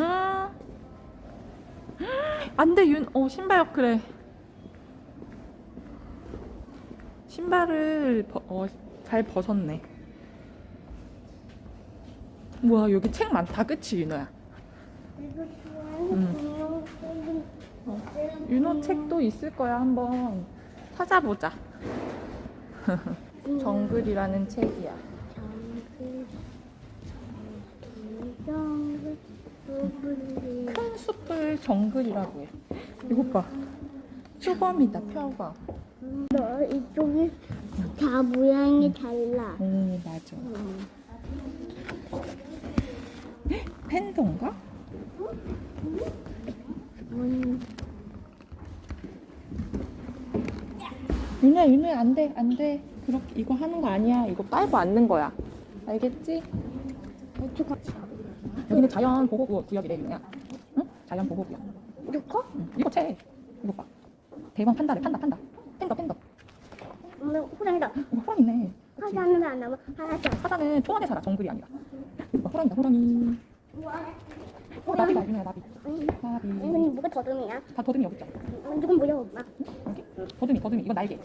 음. 안돼 윤. 어 신발 그래. 신발을 버, 어, 잘 벗었네. 우와 여기 책 많다 그치 윤호야? 음. 어, 윤호 책도 있을 거야 한번 찾아보자. 정글이라는 책이야. 정글 정글 정글 큰 숲을 정글이라고 해. 이것 봐. 표범이다 표범. 너 이쪽이 다 모양이 달라. 오 맞아. 팬더인가? 음, 윤호야 윤호야 안돼 안 돼. 그렇게 이거 하는 거 아니야. 이거 빨고 앉는 거야. 알겠지? 어떻게 여기는 자연 보호 구역이래 윤호야. 응? 자연 보호 구역. 이거? 응. 이거 책. 이거 봐. 대왕 판다래 판다 판다. 팬더 팬더. 오늘 호랑이다. 이거 호랑이 있네. 하자는 안 나와. 하자. 사자는 초원에 살아 정글이 아니라. 이거 봐, 호랑이다 호랑이. 어 나비다 윤호야 나비. 응. 나비. 이건 뭐가 더듬이야? 다 더듬이 여기 있잖아. 누군 뭐야 엄마? 여기? 더듬이 더듬이 이거 날개.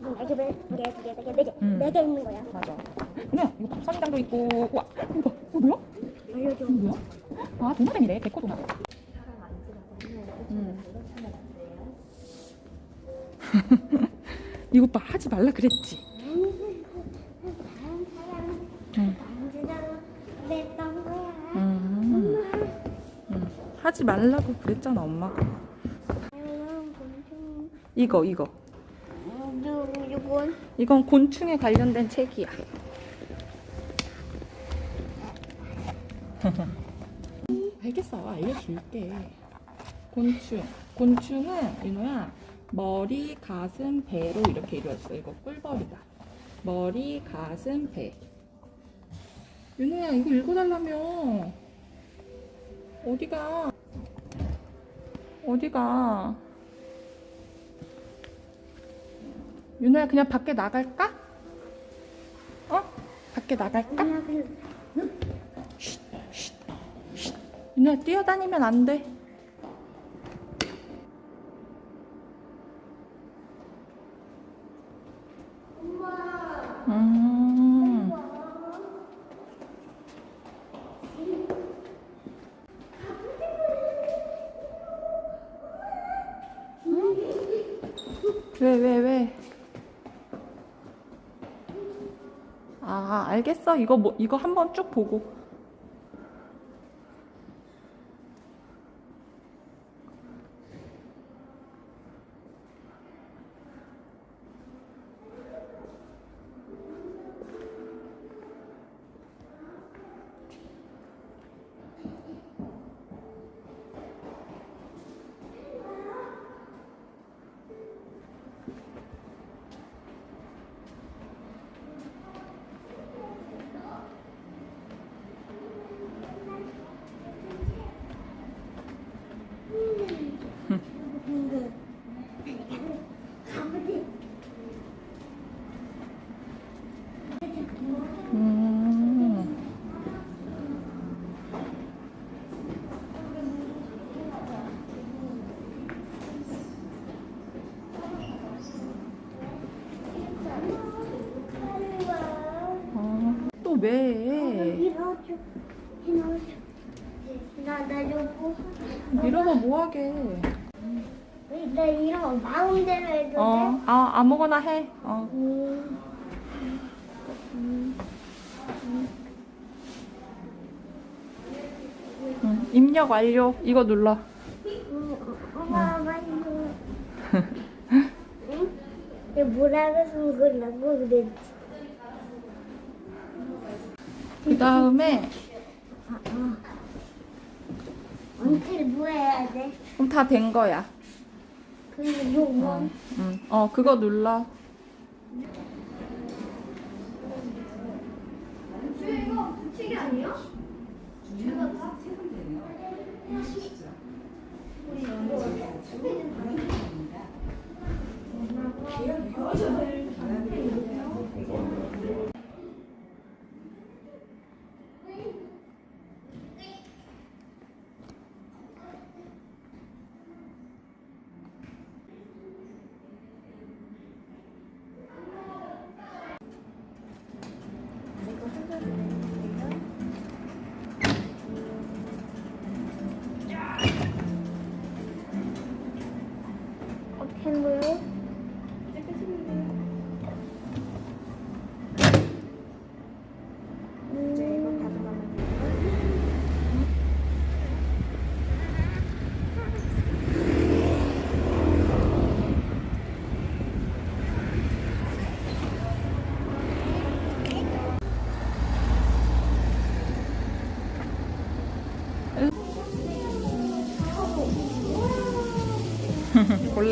이렇게 네 개, 두 개, 네 개, 네 개, 음. 네개 있는 거야. 맞아. 윤호야 이거 봐, 선인장도 있고. 우와 이거 이거 뭐야? 알려줘. 이거? 아 도마뱀이래 백호 도마뱀. 음. 이것 봐 하지 말라 그랬지. 사람. 음. 음. 하지 말라고 그랬잖아 엄마가. 이거 이거. 이건 곤충에 관련된 책이야. 알겠어, 알려줄게. 곤충. 곤충은 이노야 머리, 가슴, 배로 이렇게 이루어졌어. 이거 꿀벌이다. 머리, 가슴, 배. 윤호야 이거 읽어달라며. 어디가? 어디가? 윤호야 그냥 밖에 나갈까? 어? 밖에 나갈까? 나 그, 윤호야 뛰어다니면 안 돼. 음. 아. 이거 뭐, 이거 한번 쭉 보고. 왜? 이러고 뭐하게? 나 이런 거 마음대로 해도 돼? 어, 아, 아무거나 해. 어. 음. 응. 입력 완료. 이거 눌러. 음, 엄마 많이 응? 얘 뭐라고 쓴 거라고 그랬지? 그 다음에 원필 뭐 해야 돼? 그럼 다 된 거야. 그리고 요거. 뭐? 어, 응. 어 그거 눌러. 이거 붙이기 아니야?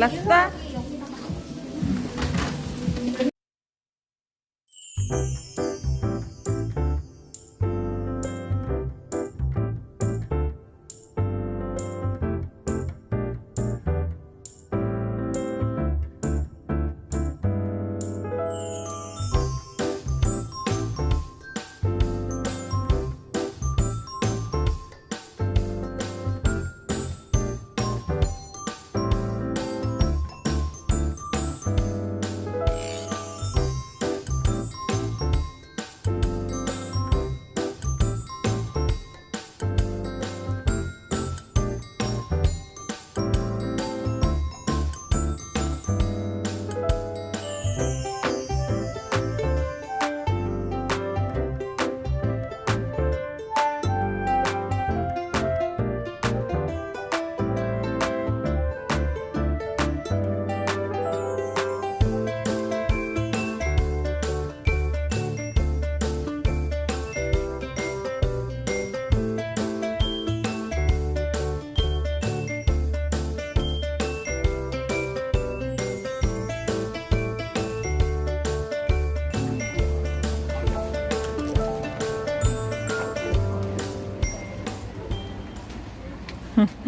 어?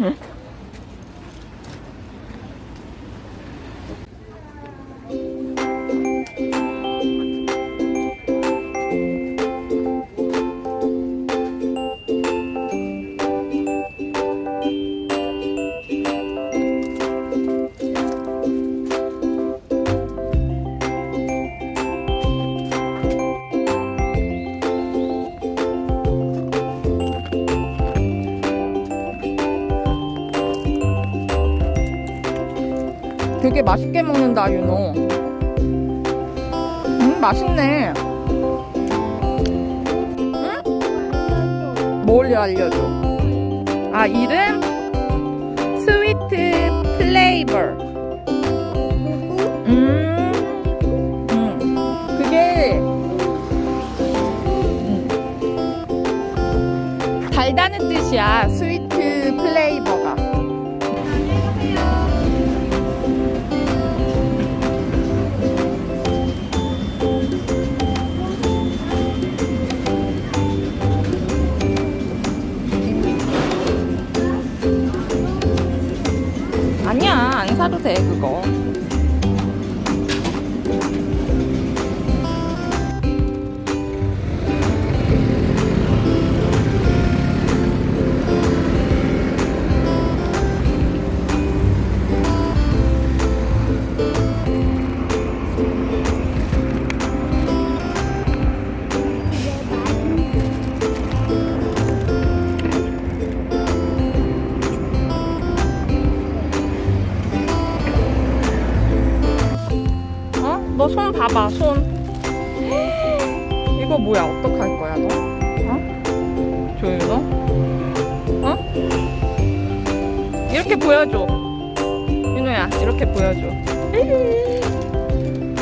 Mm-hmm. 되게 맛있게 먹는다, 윤호. 음, 맛있네. 응? 뭘 알려줘? 아, 이름? 스위트 플레이버. 음, 음. 그게, 음. 달다는 뜻이야, 스위트 플레이버가. 안 사도 돼, 그거. 봐봐, 손. 이거 뭐야? 어떡할 거야, 너? 어? 조윤호? 어? 이렇게 보여줘. 윤호야, 이렇게 보여줘.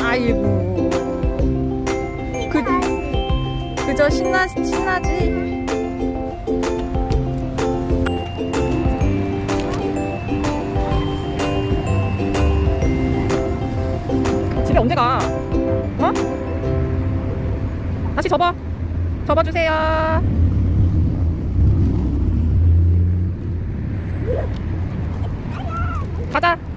아이고. 그, 그저 신나, 신나지? 집에 언제 가? 접어. 접어주세요. 가자.